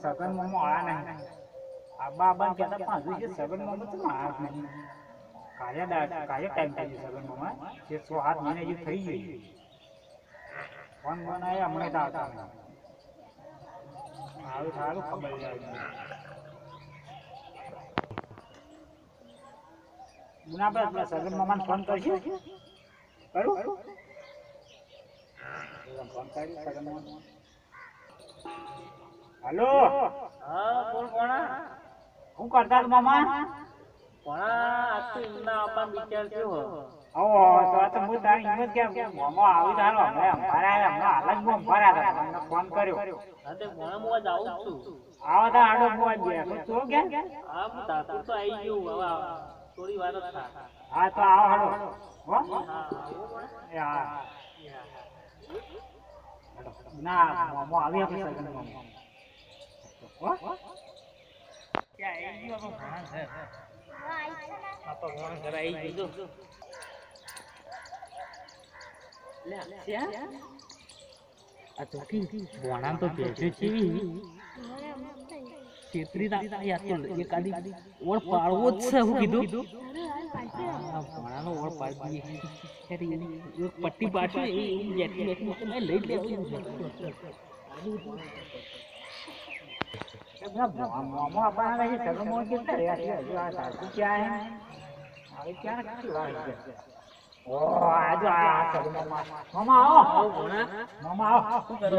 સગન મામો. ફોન મુના કરું મામા હાલો. હા બોલ કોણા? શું કરતા મામા? કોણા આ તો એમના આપા વિચાર થયો આવો તો આ તો હું તારી હિંમત કેમ? કે આવી તારો હમણાં અંભારા હમણાં હાલ જ હું અંભારા હતા તમને ફોન કર્યો. હા તે કોણા હું આજ છું. આવો તો આડો હું આજ બેઠો કે હા હું ધાતુ તો આવી ગયું હવે થોડી વાર જ હા તો આવો હાલો. હો હા આવું કોણા? એ હા ના મામા આવી આપણે સગન મામા આપણો ભાણો છે? તો કી બોણા તો ભેજો ચીવી છેતરી રાખતા યાર ઓળ પાડવો જ છે હું કીધું. આ ઓળ પાડી દઈએ યાર એની એક પટ્ટી પાડશું એ એ બેઠી બેઠી એટલે મેં લઈ લેવું મોમો આપણા સગમો કેટલા રહ્યા છે? હજુ આ સાસુ ક્યાં હવે ક્યાં કેટલી વાર ઓ આજો આ સગમોમાં મામા આવો. મામા આવો. શું કરો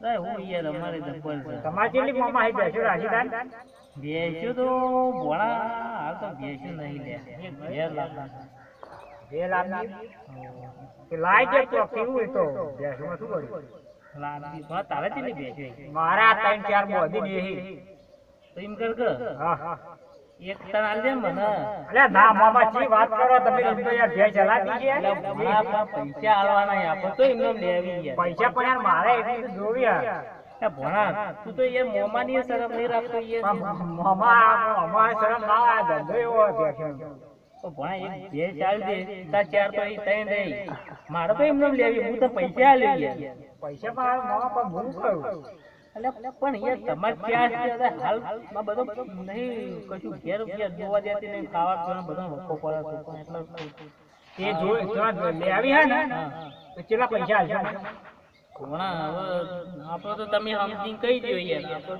અરે હું યાર અમારે જબર છે. તમારે કેટલી મામા હે ભેંસો રાખી બેસ્યો તો ભોળા હાલ તો બેસ્યો નહીં લે. એક ઘેર બે લાખ કે લાઈ દે તો કેવું તો ભેંસોમાં શું કર્યું? લાગતી હા તારે કેટલી બેસ્યો? મારા ત્રણ ચાર બોધી બેહી તો એમ કર કે હા હા. એક તણ આલ દે મને. અલ્યા ના મામા ચી વાત કરો તમે એમ તો યાર એટલે પૈસા આલવાના આપણે તો એમને લેવી યાર પૈસા પણ યાર મારે એટલી તો જોવી યાર એ તું તો યાર મોમાની શરમ નહીં રાખતો યાર. પણ મામા મામા શરમ ના આવે ધંધો એવો તો ભણા એક બે ચાલ દે તાર ચાર તો ઈ ત્રણ રહી. મારે તો એમને લેવી હું તો પૈસા આલી ગયા પૈસા પણ મામા પણ હું કરું? પણ યાર તમારે ચાર હાલમાં બધો નહીં કશું ઘેર ઘેર જોવા દેતી નહીં ખાવા પીવાનો બધો વખો પડે છે. પણ એટલે એ જો જો લેવી હે ને તો કેટલા પૈસા આલશો ઘણા હવે આપણે તો તમે સમજીને કહી દો યાર આપણે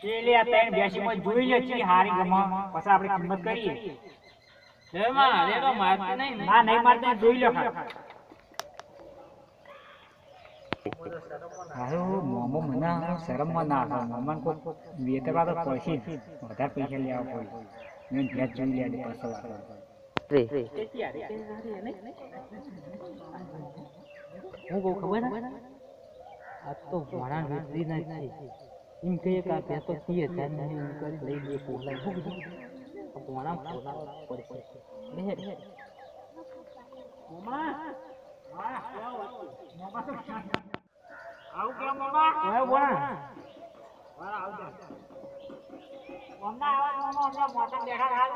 તો એ આ ત્રણ ભેંસીમાં જોઈ લે છે હારી ગમા. પછી આપણે કિંમત કરીએ. મારતી નહીં ને. ના નહીં મારતે જોઈ લો ખાલી. હારું મોમો મને શરમમાં ના આવે મોમાન કોઈ વેતવા તો પછી વધારે પૈસા લેવા પડે મેં જોઈ લે હું કહું ખબર આ તો ભણા વેચી નથી એમ કહીએ કે આ નહીં કરી લઈ લઈએ પોલા પડશે આવું કેમ મોમા હવે ભણા મોમના આવા મોમા અમને મોટા બેઠા હાલ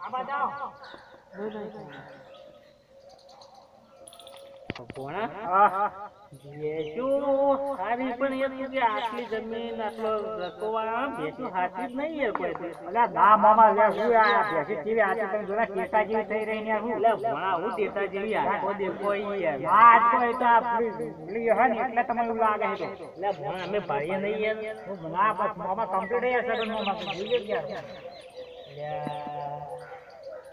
આ બતાવો ભણા હા હા. ભેંસો સારી પણ એ કે આટલી જમીન આટલો રકવા ભેંસો હાથી જ નહીં યાર કોઈ દી. ના મામા લે હું આ ભેંસી કેવી આતી તમે જોલા કેસા જેવી થઈ રહી ને હું. એટલે ભણા હું દેતા જેવી આંખો દેખો ઈ યાર. આજ તો તો આ પેલી હે ને એટલે તમને એવું લાગે છે તો ભણા અમે ભાઈએ નહીં યાર. ના બસ મામા કમ્પ્લીટ હે સગન મામા તો જોઈએ યાર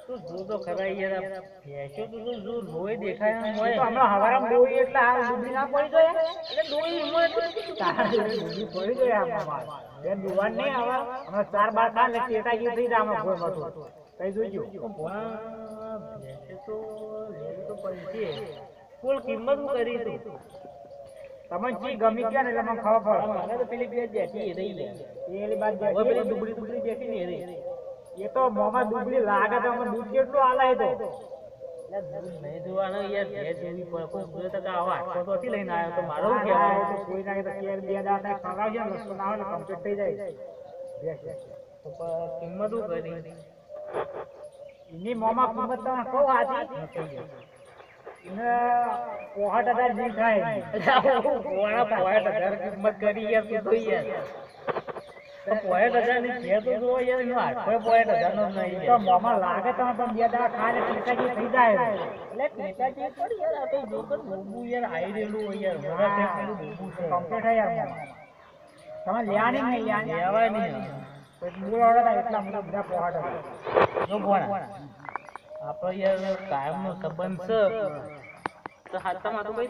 યાર, જો તો ખરા યાર ભેંસો તો તું જો લોહી દેખાય એમ હોય. હમણાં હવારમાં દોઈ એટલે હાલ ડૂબી ના પડી જાય એટલે દોઈ હિંમત તારા ડૂબી પડી જાય આ એ દુવાન નહીં હવે હમણાં ચાર બાર ખાન ને ચેતા થઈ જાય આમાં કોઈ મતું કઈ જોઈજો તો ભેંસો ફૂલ કિંમત હું કરી તું તમને જી ગમી ગયા ને એટલે મને ખબર પડે. મને તો પેલી બે બેઠી રહી લે. એની બાદ પેલી ડુબડી ડુબળી બેઠી ને રહી એ તો મોમાં દુબળી લાગે તો અમે દૂધ કેટલું આલાય તો. નહીં જોવાનું યાર ભેજ જોવી પડે કોઈ જોયે તો આવો આટલો તો નથી લઈને આવ્યો તો મારો શું કહેવાય? તો કોઈ ના કે કેર બે દાડા ખવડાવજો ને લસણ આવે ને થઈ જાય. તો કિંમત શું કરી? એની મોમાં કિંમત તમને કહું હાચી એને પોહટ હજાર જેવી થાય. પોણા હજાર કિંમત કરી યાર તું યાર? તો પોઈન્ટ હજારની છે તો જો યાર એનો પોઈન્ટ હજાર નો નહીં તો મોમાં લાગે તમે પણ બે દાડા ખાય ને થઈ જાય એટલે નેતાજી પણ યાર આ તો જો કે બોબુ યાર આઈ રહેલું હોય યાર મને પેલું બોબુ છે. કમ્પ્લીટ થઈ જાય તમે લ્યાની નહીં લ્યાની લેવાય નહીં. મૂળ વાળા એટલા બધા બધા પોહટ જો ભોણા આપણો યાર કાયમ નો સંબંધ છે. તો હાથમાં તો કઈ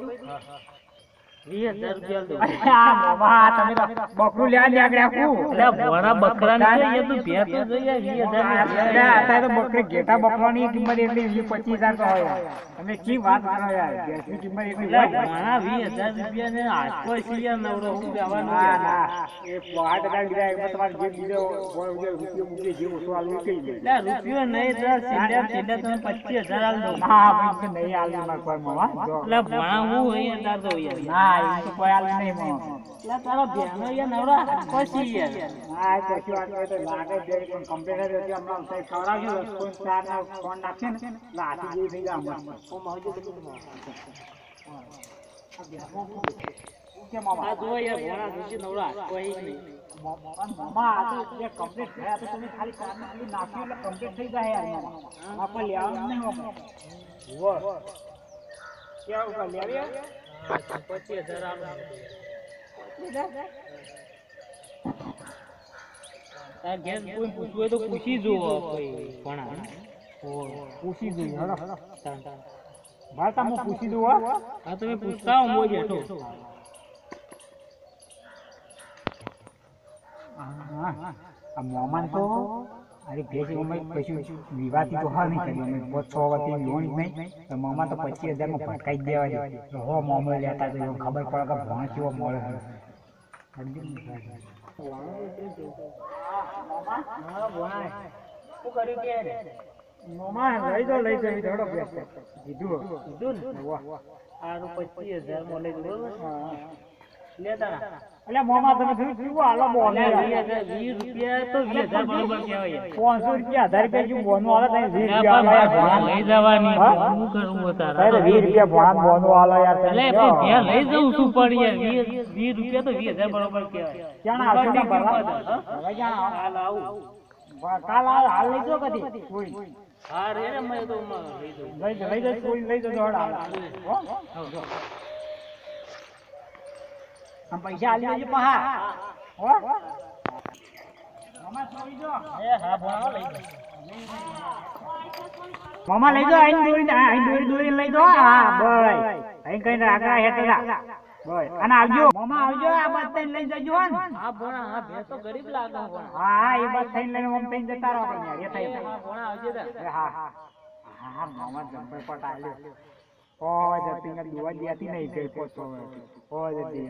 બકરું લેવા ભોણા બકરા ને ઘેટા બકરાની કિંમત એટલી પચીસ હજાર તો હોય. તમે કી વાત કરો યાર કિંમત એટલી એટલે વીસ હજાર રૂપિયા ને આઠસો સિયા નવરો હું કહેવાનું ના યાર. ના. એ પોહાટ હજાર લીધા એમાં તમારે જે બીજો રૂપિયો મૂકીએ જે ઓછો આલવું કહી દે રૂપિયો નહીં છેલ્લે છેલ્લે તમે પચીસ હજાર આલ દો. ના નહીં આલવું કોઈ જો. એટલે ભોણા હું હોય તાર તો યાર ના એ તો કોઈ આલવું નહીં મોમાં એટલે તારો ભેનો યાર નવરો પછી યાર ના એ વાત તો લાગે છે પણ કમ્પ્યુટર એટલે હમણાં સાહેબ ખવડાવજો લસકોન ચાર ના ફોન નાખશે ને એટલે હાથી જેવી થઈ જાય હમણાં. શું કે મામા? જો યાર ભોણા રૂપિયો નવરો આઠસો નહીં મામા આ તો જે complete થયા તો તમે ખાલી કારમાં ખાલી નાખ્યું એટલે complete થઈ જાય યાર મામા. આપણે લેવાનું નહીં મામા. કેવું લેવી હે? પચીસ હજાર આલો તાર ઘેર કોઈ પૂછવું તો પૂછી જુઓ કોઈ પૂછી જોઈએ પૂછી હા તમે પૂછતા હો મોજ બેઠો મોમાન તો અરે ભેંસ અમે કશું વિવાદથી તો હા નહીં કર્યું અમે પાંચ છ વર્ષથી લોન નહીં. તો મામા તો પચીસ હજારમાં ભટકાઈ જ દેવા દે હો મામો લેતા તો ખબર પડે કે ભણ કેવો મળે છે શું કર્યું કે મોમાં લઈ દો લઈ જવી થોડો કીધું. કીધું ને? આનું પચીસ હજાર મળે બરોબર. એટલે મોમાં તમે જોયું કેવું હાલો બોને વીસ રૂપિયા તો વીસ હજાર બરોબર કહેવાય. પાંચસો રૂપિયા હજાર રૂપિયા જેવું બોનું હાલે તમે વીસ રૂપિયા પણ હાલો લઈ જવાની હા? શું કરવું તારે વીસ રૂપિયા ભોણા બોનું હાલો યાર. એટલે ત્યાં લઈ જવું શું પડી યાર વીસ રૂપિયા તો વીસ હજાર બરોબર કહેવાય. ક્યાં આવશો ને ભરવા? ક્યાં હાલ આવું. કાલ હાલ હાલ લઈ જાઓ કદી. હા રે મેં તો લઈ દઉં લઈ જાઓ, લઈ જાઓ, કોઈ લઈ જાઓ, દોડ હાલ. આમ પૈસા આલી દેજો પાહા. હો? મામા ચોરી જો. એ હા ભોણા લઈ દઉં મામા લઈ દો આઈને દોરી આઈને દોરી દોરી લઈ દો હા બોય અહીં કઈ હેઠળ જા. બસ. અને આવજો. મામા આવજો આ બાદ થઈને લઈ જજો હો હા ભોણા હા તો ગરીબ લાગે ભોણા. હા એ બાદ થઈને લઈને આમ થઈને જતા રહો યાર, એ થઈ એ આવજો ભોણા એ હા હા. હા મામા જંપર પટ આલ્યો ઓ જતીને દુવા દીતી નહીં ગઈ પોતો ઓ જતી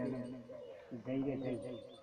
જઈ જય. જઈ